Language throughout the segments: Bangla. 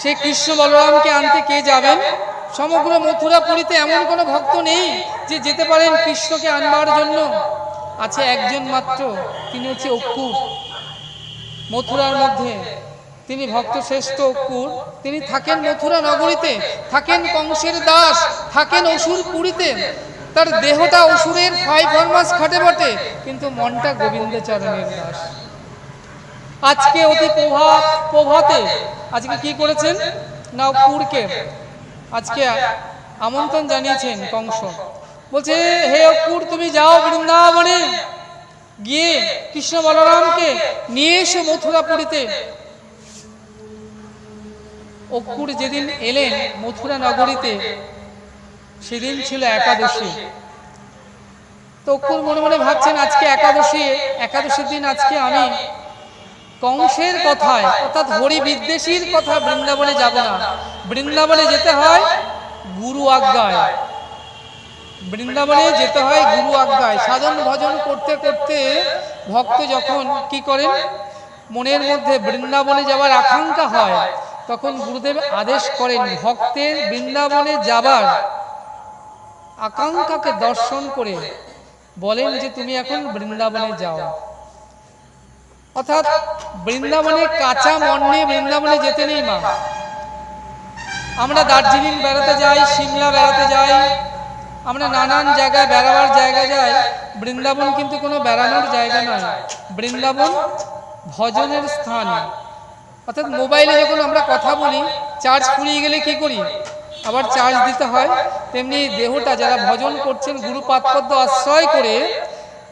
সেই কৃষ্ণ বলরামকে আনতে কে যাবেন? সমগ্র মথুরাপুরীতে এমন কোনো ভক্ত নেই যে যেতে পারেন কৃষ্ণকে আনবার জন্য। আছে একজন মাত্র, তিনি হচ্ছে অক্কুর। মথুরার মধ্যে তিনি ভক্ত শ্রেষ্ঠ অক্কুর। তিনি থাকেন মথুরা নগরীতে, থাকেন কংসের দাস, থাকেন অসুর পুরীতে। তার দেহটা অসুরের ফাই ফরমাস খাটে বটে, কিন্তু মনটা গোবিন্দচরণের দাস। আজকে অতি প্রভাত প্রভাতে আজকে কি করেছেন? না অক্কুরকে আজকে আমন্ত্রণ জানিয়েছেন কংস। বলছে, হে অপুর তুমি যাও বৃন্দাবনে। গিয়ে কৃষ্ণ বলরামকে নিয়ে এসো মথুরাপুরীতে। অপুর যেদিন এলেন মথুরা নগরীতে, সেদিন ছিল একাদশী। তো অক্কুর মনে মনে ভাবছেন, আজকে একাদশী, একাদশীর দিন আজকে আমি কংসের কথায়, অর্থাৎ হরি বিদ্বেষীর কথা বৃন্দাবনে যাব না। বৃন্দাবনে যেতে হয় গুরু আজ্ঞায়। বৃন্দাবনে যেতে হয় গুরু আজ্ঞায়। সাধন ভজন করতে করতে ভক্ত যখন কি করেন? মনের মধ্যে বৃন্দাবনে যাওয়ার আকাঙ্ক্ষা হয়। তখন গুরুদেব আদেশ করেন, ভক্তের বৃন্দাবনে যাবার আকাঙ্ক্ষাকে দর্শন করে বলেন যে, তুমি এখন বৃন্দাবনে যাও। অর্থাৎ বৃন্দাবনে কাঁচা মন নিয়ে বৃন্দাবনে যেতে নেই মা। আমরা দার্জিলিং বেড়াতে যাই, সিমলা বেড়াতে যাই, আমরা নানান জায়গায় বেড়াবার জায়গা যাই, বৃন্দাবন কিন্তু কোনো বেড়ানোর জায়গা নয়। বৃন্দাবন ভজনের স্থান। অর্থাৎ মোবাইলে যখন আমরা কথা বলি, চার্জ ফুরিয়ে গেলে কি করি? আবার চার্জ দিতে হয়, তেমনি দেহটা যারা ভজন করছেন গুরু পাদপদ্ম আশ্রয় করে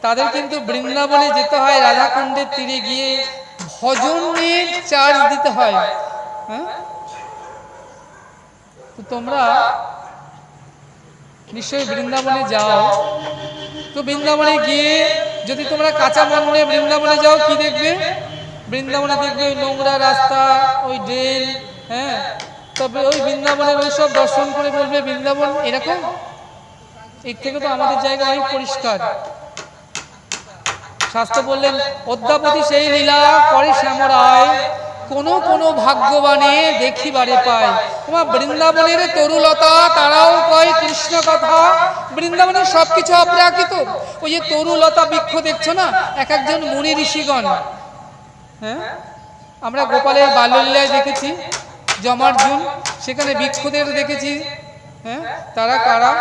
তাদের কিন্তু বৃন্দাবনে যেতে হয় রাধাকুণ্ডের তীরে গিয়ে ভজনের চার্জ দিতে হয়। হ্যাঁ? তো তোমরা নিশ্চয়ই বৃন্দাবনে যাও। তো বৃন্দাবনে গিয়ে যদি তোমরা কাঁচা মন নিয়ে বৃন্দাবনে যাও, কি দেখবে? বৃন্দাবনে দেখবে ওই নোংরা রাস্তা, ওই ড্রেন হ্যাঁ? তবে ওই বৃন্দাবনের ওই সব দর্শন করে বলবে, বৃন্দাবন এরকম? এর থেকে তো আমাদের জায়গা অনেক পরিষ্কার। শাস্ত্র বললেন, অদ্যাপতি সেই লীলা করে শ্যামরায়। কোন, কোনো ভাগ্যবানে দেখিবারে পায়। তোমার বৃন্দাবনের তরুলতা, তারাও কয় কৃষ্ণ কথা। বৃন্দাবনের সবকিছু অপ্রাকৃত। ওই যে তরুলতা বৃক্ষ দেখছ না? এক একজন মুনি ঋষিগণ। হ্যাঁ? আমরা গোপালের বাল্যলীলায় দেখেছি, জমার্জুন, সেখানে বৃক্ষদের দেখেছি। হ্যাঁ? তারা কারা?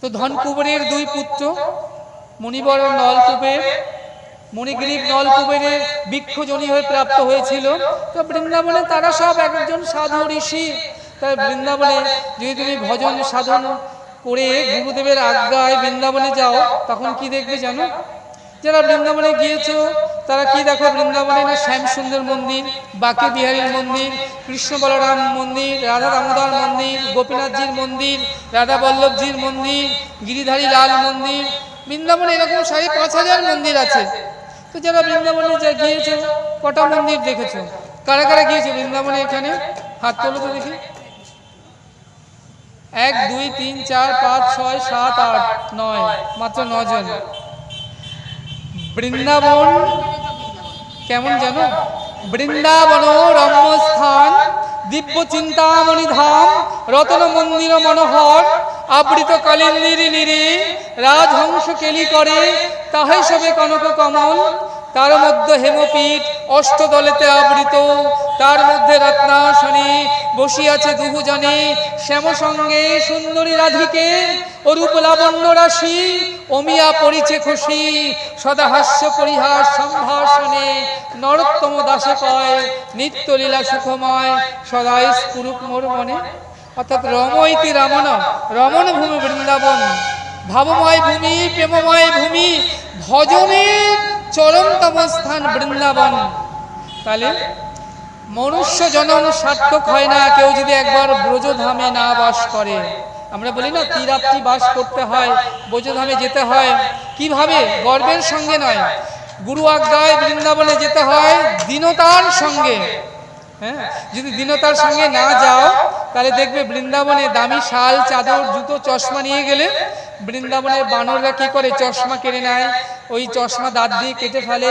তো ধনকুবেরের দুই পুত্র, মণিবর নলকুবের। মণিগ্রীব নলকুবেরের বৃক্ষজনী হয়ে প্রাপ্ত হয়েছিল। তো বৃন্দাবনে তারা সব একজন সাধু ঋষি। তাই বৃন্দাবনে যদি তুমি ভজন সাধন করে গুরুদেবের আজ্ঞায় বৃন্দাবনে যাও, তখন কি দেখবে জানো? যারা বৃন্দাবনে গিয়েছো, তারা কি দেখো বৃন্দাবনে না শ্যাম সুন্দর মন্দির, বাকে বিহারীর মন্দির, কৃষ্ণ বলরাম মন্দির, রাধা দামোদর মন্দির, গোপীনাথজির মন্দির, রাধা বল্লভজির মন্দির, গিরিধারী লাল মন্দির, বৃন্দাবনে এরকম সাড়ে পাঁচ হাজার মন্দির আছে। তো যারা বৃন্দাবনে যা গিয়েছো, কটা মন্দির দেখেছ? কারা কারা গিয়েছে বৃন্দাবনে এখানে? হাত তোলো তো দেখি। এক, দুই, তিন, চার, পাঁচ, ছয়, সাত, আট, নয়, মাত্র নজন। বৃন্দাবন। কেমন জানো? বৃন্দাবন রম্যস্থান দিব্য চিন্তামণি ধাম রতন মন্দির মনোহর আবৃত কালিন্দির নিরে, রাজহংস কেলি করে তাহে সবে কনক কমল। তার মধ্যে হেমপীঠ অষ্টদলেতে আবৃত। তার মধ্যে রত্নাসনে বসিয়াছে দুহুজনে। শ্যাম সঙ্গে সুন্দরী রাধিকে অরূপ লাবণ্য রাশি অমিয়া পরিছে খুশি। সদা হাস্য পরিহাস সম্ভাষণে নরোত্তম দাসে কয় নিত্যলীলা সুখময়, সদাই স্ফুরুক মোর মনে। অর্থাৎ রমইতি রমণ রমণ ভূমি বৃন্দাবন। ভাবময় ভূমি, প্রেমময় ভূমি ভজনের চরমতম স্থান বৃন্দাবন। তাহলে মনুষ্য জনম সার্থক হয় না, কেউ যদি একবার ব্রজধামে না বাস করে। আমরা বলি না, তীরাত্রি বাস করতে হয়, ব্রজধামে যেতে হয়। কীভাবে? গর্বের সঙ্গে নয়। গুরু আজ্ঞায় বৃন্দাবনে যেতে হয়, দীনতার সঙ্গে। হ্যাঁ যদি দীনতার সঙ্গে না যাও, তাহলে দেখবে বৃন্দাবনে দামি শাল, চাদর, জুতো, চশমা নিয়ে গেলে বৃন্দাবনের বানররা কি করে? চশমা কেড়ে নেয়। ওই চশমা দাঁত দিয়ে কেটে ফেলে,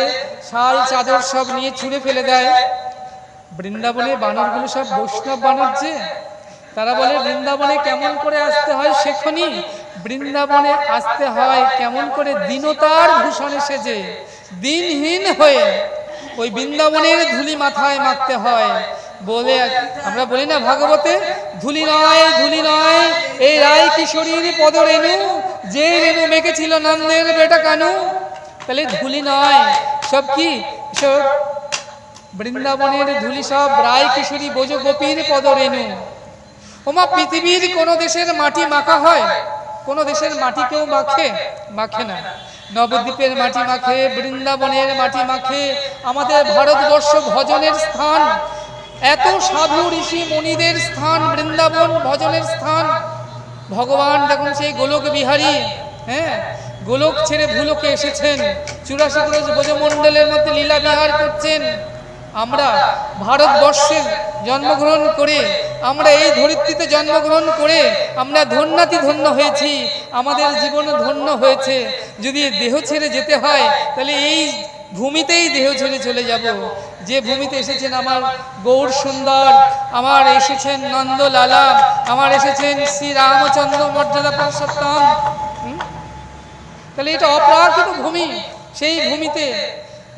শাল, চাদর সব নিয়ে ছুঁড়ে ফেলে দেয়। বৃন্দাবনে বানরগুলো সব বৈষ্ণব বানর যে? তারা বলে, বৃন্দাবনে কেমন করে আসতে হয় শেখনি বৃন্দাবনে আসতে হয় কেমন করে দীনতার ভূষণে সেজে? দিনহীন হয়ে ওই বৃন্দাবনের ধুলি মাথায় মাখতে হয়। বলে আমরা বলি না, ভাগবতে, ধুলি নয় ধুলি নয়, এই রায় কিশোরীর পদ রেণু যে রেণু মেখেছিল নন্দের বেটা কানু। তাহলে ধুলি নয়, সব কি? সব বৃন্দাবনের ধুলি সব রায় কিশোরী বোঝো গোপীর পদ রেণু ওমা, পৃথিবীর কোন দেশের মাটি মাখা হয়? কোন দেশের মাটি কেউ মাখে? মাখে না। নবদ্বীপের মাটি মাখে, বৃন্দাবনের মাটি মাখে, আমাদের ভারতবর্ষ ভজনের স্থান। এত সাধু ঋষি মুনিদের স্থান, বৃন্দাবন ভজনের স্থান। ভগবান যখন সেই গোলক বিহারী হ্যাঁ? গোলক ছেড়ে ভুলোকে এসেছেন। চুরাশি ক্রোশ ভোজমণ্ডলের মধ্যে লীলা বিহার করছেন। আমরা ভারতবর্ষে জন্মগ্রহণ করে, আমরা এই ধরিত্রীতে জন্মগ্রহণ করে, আমরা ধন্যাতি ধন্য হয়েছি, আমাদের জীবন ধন্য হয়েছে। যদি দেহ ছেড়ে যেতে হয়, তাহলে এই ভূমিতেই দেহ ছেড়ে চলে যাব। যে ভূমিতে এসেছেন আমার গৌর সুন্দর, আমার এসেছেন নন্দলালা, আমার এসেছেন শ্রী রামচন্দ্র মর্যাদা পুরুষোত্তম। তাহলে এটা অপ্রাকৃত ভূমি, সেই ভূমিতে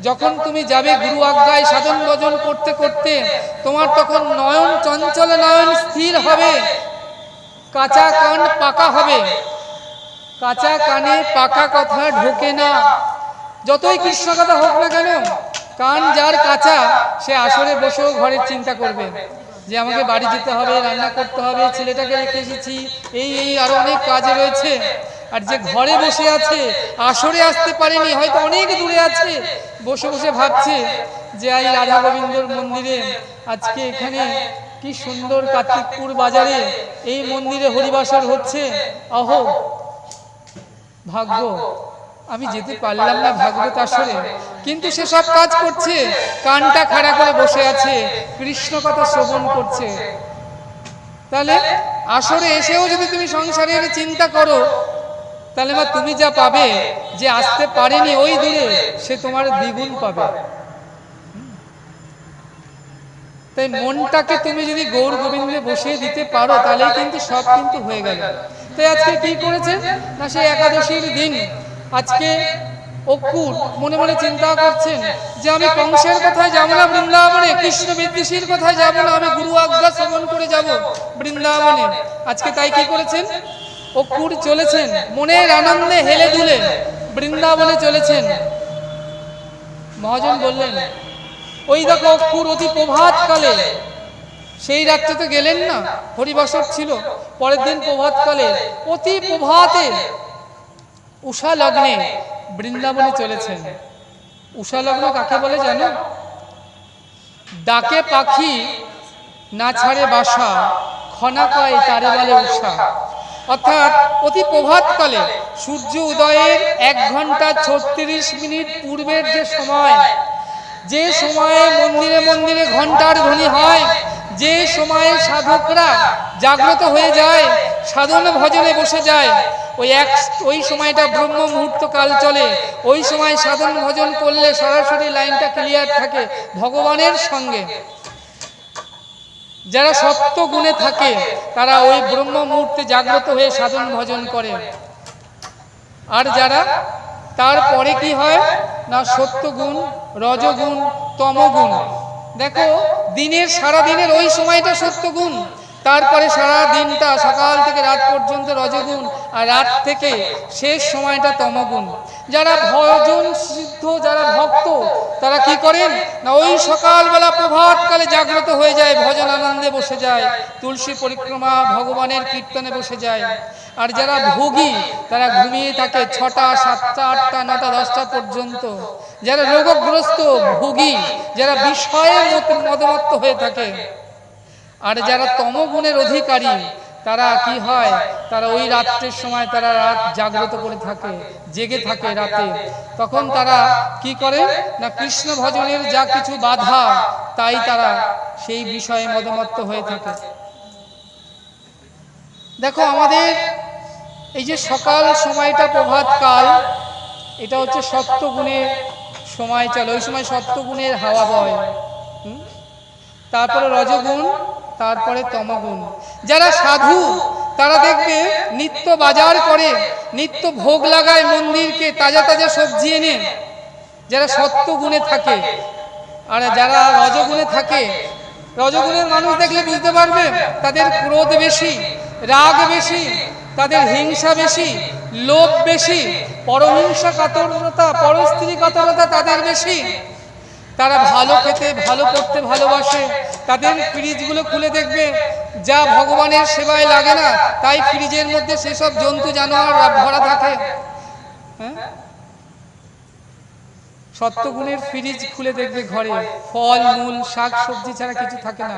যখন তুমি যাবে গুরু আজ্ঞায় সাধন ভজন করতে করতে, তোমার তখন নয়ন চঞ্চল নয়ন স্থির হবে। কাঁচা কান পাকা হবে। কাঁচা কানে পাকা কথা ঢোকে না। যতই কৃষ্ণ কথা হোক না কেন, কান যার কাঁচা, সে আসরে বসেও ঘরের চিন্তা করবে। যে আমাকে বাড়ি যেতে হবে, রান্না করতে হবে, ছেলেটাকে রেখে এসেছি, এই এই, আরও অনেক কাজ রয়েছে। আর যে ঘরে বসে আছে, আসরে আসতে পারেনি, হয়তো অনেক দূরে আছে। বসে বসে ভাবছে যে এই রাধা গোবিন্দর মন্দিরে আজকে এখানে কি সুন্দর কার্তিকপুর বাজারে এই মন্দিরে হরিবাসর হচ্ছে। অহো, ভাগ্য, আমি যেতে পারলাম না ভাগবত আসরে কিন্তু সে সব কাজ করছে, কানটা খাড়া করে বসে আছে, কৃষ্ণ কথা শ্রবণ করছে। তাহলে আসরে এসেও যদি তুমি সংসারের চিন্তা করো তাহলে মা, তুমি যা পাবে যে আসতে পারেনি ওই দূরে, সে তোমার দ্বিগুণ পাবে। তাই মনটাকে তুমি যদি গৌর গোবিন্দে বসিয়ে দিতে পারো তাহলে কিন্তু সব কিন্তু হয়ে গেল। তাই আজকে কি করেছে? না, সেই একাদশীর দিন আজকে অক্ষুর মনে মনে চিন্তা করছেন যে আমি কংসের কথায় যাব না, বৃন্দাবনে, কৃষ্ণ বিদ্বেষীর কথায় যাব না, আমি গুরু আজ্ঞা শ্রবণ করে যাব বৃন্দাবনে। আজকে তাই কি করেছেন? অক্ষুর চলেছেন, মনের আনন্দে হেলে দুলে বৃন্দাবনে চলেছেন। মহাজন বললেন, ওই দেখো অক্ষুর অতি প্রভাত কালে। সেই রাত্রে তো গেলেন না হরিবাসর ছিল। পরের দিন প্রভাত কালে, অতি প্রভাতে উষা লগ্নে বৃন্দাবনে চলেছেন। উষা লগ্ন কাকে বলে জানো? ডাকে পাখি না ছাড়ে বাসা, খনা তারে বলে উষা। অর্থাৎ অতি প্রভাতকালে সূর্য উদয়ের এক ঘণ্টা ছত্রিশ মিনিট পূর্বের যে সময়, যে সময়ে মন্দিরে মন্দিরে ঘণ্টার ধ্বনি হয়, যে সময়ে সাধকরা জাগ্রত হয়ে যায়, সাধন ভজনে বসে যায়, ওই এক, ওই সময়টা ব্রহ্ম মুহূর্ত কাল চলে, ওই সময় সাধন ভজন করলে সরাসরি লাইনটা ক্লিয়ার থাকে ভগবানের সঙ্গে। যারা সত্য গুণে থাকে, তারা ওই ব্রহ্ম মুহূর্তে জাগ্রত হয়ে সাধন ভজন করে। আর যারা তারপরে কি হয়? না সত্যগুণ রজগুণ, তমগুণ। দেখো, দিনের সারা দিনের ওই সময়টা সত্যগুণ তারপরে সারা দিনটা, সকাল থেকে রাত পর্যন্ত রজগুণ, আর রাত থেকে শেষ সময়টা তমগুণ। যারা ভজন সিদ্ধ, যারা ভক্ত, তারা কি করেন? না, ওই সকালবেলা প্রভাতকালে জাগ্রত হয়ে যায়, ভজন আনন্দে বসে যায়, তুলসী পরিক্রমা, ভগবানের কীর্তনে বসে যায়। আর যারা ভোগী, তারা ঘুমিয়ে থাকে ছটা, সাতটা, আটটা, নটা, দশটা পর্যন্ত। যারা রোগগ্রস্ত, ভোগী, যারা বিষয়ে মত- মদমত্ত হয়ে থাকে আর যারা তমগুণের অধিকারী, তারা কি হয়? তারা ওই রাত্রের সময় তারা রাত জাগ্রত করে থাকে, জেগে থাকে রাতে। তখন তারা কি করে? না, কৃষ্ণ ভজনের যা কিছু বাধা, তাই তারা সেই বিষয়ে মদমত্ত হয়ে থাকে। দেখো, আমাদের এই যে সকাল সময়টা প্রভাত কাল, এটা হচ্ছে সপ্তগুণের সময় চলে। ওই সময় সপ্তগুণের হাওয়া বয়? তারপরে রজগুণ তারপরে তমগুণ। যারা সাধু, তারা দেখবে নিত্য বাজার করে, নিত্য ভোগ লাগায় মন্দিরকে তাজা তাজা সবজি এনে। যারা সত্য গুণে থাকে, আর যারা রজগুণে থাকে, রজগুণের মানুষ দেখলে বুঝতে পারবে, তাদের ক্রোধ বেশি, রাগ বেশি, তাদের হিংসা বেশি, লোভ বেশি, পরহিংসা কাতরতা পরস্ত্রী, কাতরতা তাদের বেশি। তারা ভালো খেতে, ভালো করতে ভালোবাসে। তাদের ফ্রিজগুলো খুলে দেখবে। যা ভগবানের সেবায় লাগে না, তাই ফ্রিজের মধ্যে সেসব জন্তু, জানোয়ার ভরা থাকে। হ্যাঁ? সত্যগুণের ফ্রিজ খুলে দেখবে ঘরে। ফল, মূল, শাক, সবজি ছাড়া কিছু থাকে না।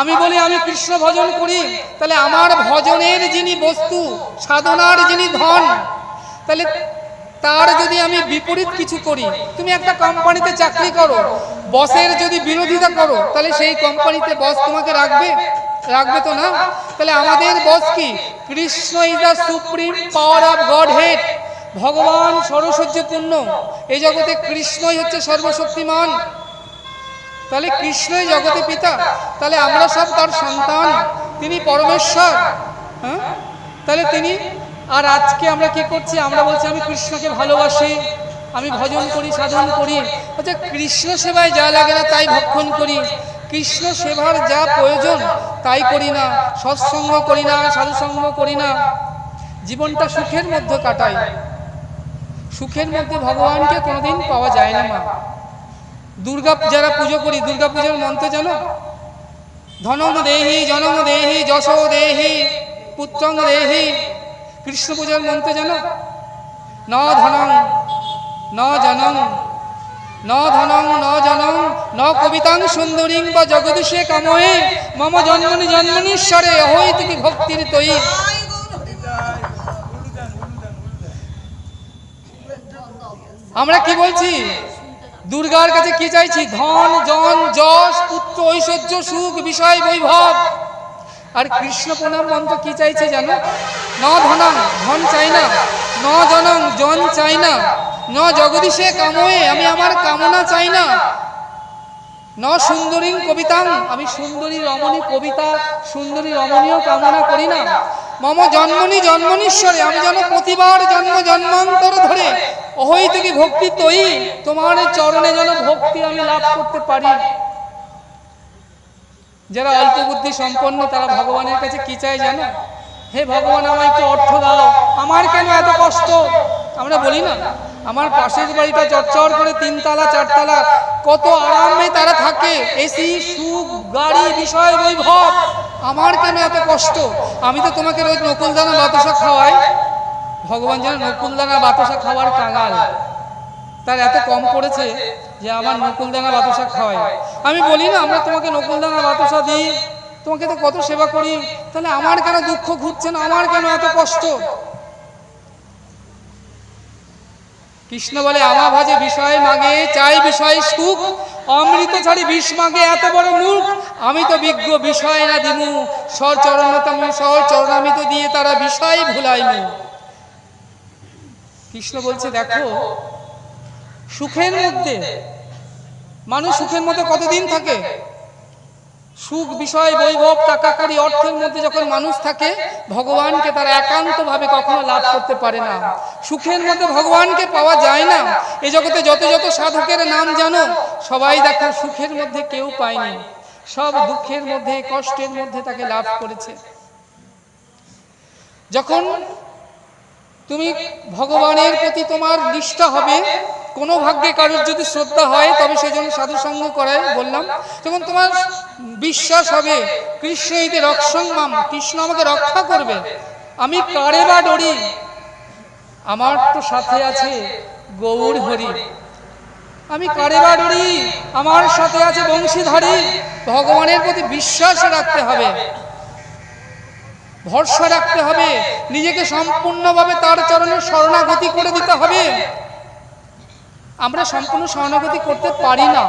আমি বলি, আমি কৃষ্ণ ভজন করি, তাহলে আমার ভজনের যিনি বস্তু, সাধনার যিনি ধন, তাহলে তার যদি আমি বিপরীত কিছু করি, তুমি একটা কোম্পানিতে চাকরি করো, বসের যদি বিরোধিতা করো, তাহলে সেই কোম্পানিতে বস তোমাকে রাখবে? রাখবে তো না? তাহলে আমাদের বস কি? Krishna is the supreme power of godhead, ভগবান সরস্বর্যপূর্ণ এই জগতে কৃষ্ণই হচ্ছে সর্বশক্তিমান। তাহলে কৃষ্ণই জগতে পিতা, তাহলে আমরা সব তার সন্তান। তিনি পরমেশ্বর হ্যাঁ? তাহলে তিনি আর আজকে আমরা কি করছি? আমরা বলছি, আমি কৃষ্ণকে ভালোবাসি, আমি ভজন করি, সাধন করি। আচ্ছা কৃষ্ণ সেবায় যা লাগে না তাই ভক্ষণ করি। কৃষ্ণ সেবার যা প্রয়োজন তাই করি না, সৎসঙ্গ করি না, সাধুসঙ্গ করি না। জীবনটা সুখের মধ্যে কাটাই। সুখের মধ্যে ভগবানকে কোনোদিন পাওয়া যায় না, মা। দুর্গা, যারা পুজো করি, দুর্গা পুজোর মন্ত্র জানো? ধনম দেহি জনম দেহি, যশ দেহি, পুত্রং দেহি। কৃষ্ণ পূজার মন্ত্র জানো ন ধনং, ন জনম ন ধনং, ন জনম ন কবিতাং সুন্দরীং বা জগদীশে কাময়ে, মম জন্মনি জন্মনীশ্বরে অহৈ তুমি ভক্তির তৈ আমরা কি বলছি? দুর্গার কাছে কি চাইছি? ধন, জন, যশ, পুত্র, ঐশ্বর্য, সুখ, বিষয়, বৈভব। আর কৃষ্ণ প্রণাম মন্ত্র কি চাইছে জানো? ন ধনং, ধন চাই না। ন জনং, জন চাই না। ন জগদীশে কাময়ে, আমি আমার কামনা চাই না। ন সুন্দরী কবিতাং, আমি সুন্দরী রমণী কবিতা, সুন্দরী রমণীয় কামনা করি না। মম জন্মনি জন্মনীশ্বরে, আমি যেন প্রতিবার জন্ম জন্মান্তর ধরে অহৈ থেকে ভক্তি তৈ তোমার চরণে যেন ভক্তি আমি লাভ করতে পারি। যারা অল্প বুদ্ধি সম্পন্ন, তারা ভগবানের কাছে কি চায় জানো? হে ভগবান, আমায় একটু অর্থ দাও। আমার কেন এত কষ্ট? আমরা বলি না। আমার পাশের বাড়িটা চরচর করে তিনতলা, চারতলা। কত আরামে তারা থাকে। এসি, সুখ, গাড়ি, বিষয়, বৈভব। আমার কেন এত কষ্ট? আমি তো তোমাকে রোজ নকুলদানা বাতাসা খাওয়াই। ভগবান যেন নকুলদানা বাতাসা খাওয়ার কাঙাল। তার এত কম পড়েছে। যে আমার নকুলদানা বাতাসা খাওয়াই। আমি বলি না, আমরা তোমাকে নকুল নকুলদানা বাতাসা দিই, তোমাকে তো কত সেবা করি, তাহলে আমার কেন দুঃখ ঘুরছে না, আমার কেন এত কষ্ট? কৃষ্ণ বলে আমা ভাজে বিষয় মাগে, চাই বিষয় সুখ, অমৃত ছাড়ি বিষ মাগে, এত বড় মূর্খ। আমি তো বিজ্ঞ, বিষয় না দিমু সর চরণতম সর চরণামিত দিয়ে তারা বিষয় ভুলাইমু। কৃষ্ণ বলছে, দেখো সুখের মধ্যে। মানুষ সুখের মধ্যে কতদিন থাকে? সুখ বিষয়, বৈভব, টাকাকারি অর্থের মধ্যে যখন মানুষ থাকে, ভগবানকে তারা একান্তভাবে কখনো লাভ করতে পারে না। সুখের মধ্যে ভগবানকে পাওয়া যায় না। এ জগতে যত যত সাধকের নাম জানো, সবাই দেখো সুখের মধ্যে কেউ পায়নি। সব দুঃখের মধ্যে, কষ্টের মধ্যে তাকে লাভ করেছে। যখন তুমি ভগবানের প্রতি তোমার নিষ্ঠা হবে। কোনো ভাগ্যে কারোর যদি শ্রদ্ধা হয়, তবে সেজন্য সাধু সঙ্গ করায় বললাম। তখন তোমার বিশ্বাস হবে, কৃষ্ণ ইতে রক্ষং মাম, কৃষ্ণ আমাকে রক্ষা করবে। আমি কারে বা ডরি? আমার তো সাথে আছে গৌর হরি। আমি কারে বা ডরি? আমার সাথে আছে বংশীধারী। ভগবানের প্রতি বিশ্বাস রাখতে হবে। ভরসা রাখতে হবে। নিজেকে সম্পূর্ণভাবে তার চরণে শরণাগতি করে দিতে হবে। আমরা সম্পূর্ণ শরণাগতি করতে পারি না।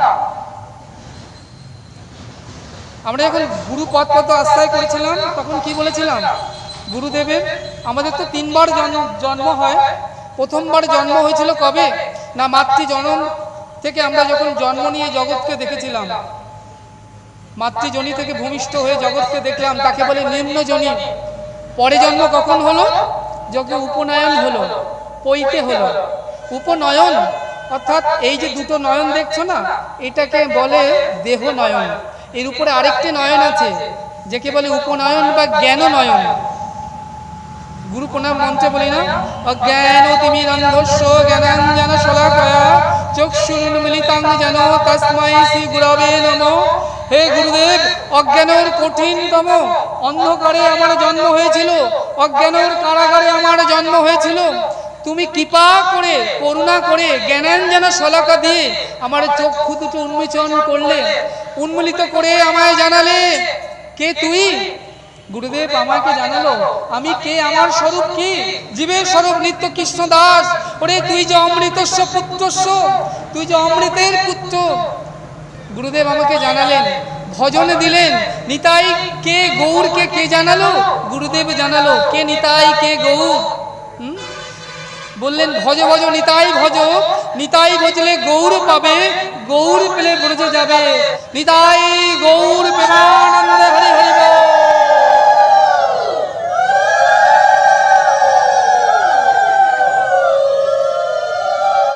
আমরা যখন গুরু পদ পদ আশ্রয় করেছিলাম, তখন কি বলেছিলাম? গুরুদেবের আমাদের তো তিনবার জন্ম জন্ম হয়। প্রথমবার জন্ম হয়েছিল কবে? না মাতৃ জনম থেকে আমরা যখন জন্ম নিয়ে জগৎকে দেখেছিলাম। মাতৃজনী থেকে ভূমিষ্ঠ হয়ে জগৎকে দেখলাম, তাকে বলে নিম্নজনী। পরে জন্ম কখন হলো? যখন উপনয়ন হলো, পৈতে হলো। উপনয়ন, অর্থাৎ এই যে দুটো নয়ন দেখছ না, এটাকে বলে দেহ নয়ন এর উপরে আরেকটি নয়ন আছে, যাকে বলে উপনয়ন বা জ্ঞান নয়ন গুরু প্রণাম মন্ত্রে বলি না অজ্ঞান তিমিরন্ধস্য জ্ঞানাঞ্জন শলাকয়া চক্ষুর্মিলিতাং যেন তস্মাই শ্রী গুরবে নম। হে গুরুদেব, অজ্ঞানের কঠিনতম অন্ধকারে আমার জন্ম হয়েছিল। অজ্ঞানের কারাগারে আমার জন্ম হয়েছিল। তুমি কৃপা করে, করুণা করে, জ্ঞানাঞ্জন শলাকা দিয়ে আমার চক্ষু দুটো উন্মোচন করলে। উন্মূলিত করে আমায় জানালে, কে তুই? গুরুদেব আমাকে জানালো, আমি কে? আমার স্বরূপ কি? জীবের স্বরূপ নিত্য কৃষ্ণ দাস ওরে, তুই যে অমৃতস্ব পুত্রস্ব, তুই যে অমৃতের পুত্র গুরুদেব আমাকে জানালেন, ভজন দিলেন, নিতাই কে গৌরকে কে জানালো? গুরুদেব জানালো, কে নিতাই কে গৌর? বললেন, ভজ ভজ, নিতাই ভজ, নিতাই ভজলে গৌর পাবে, গৌর পেলে ব্রজ যাবে। নিতাই গৌর প্রেমানন্দে হরে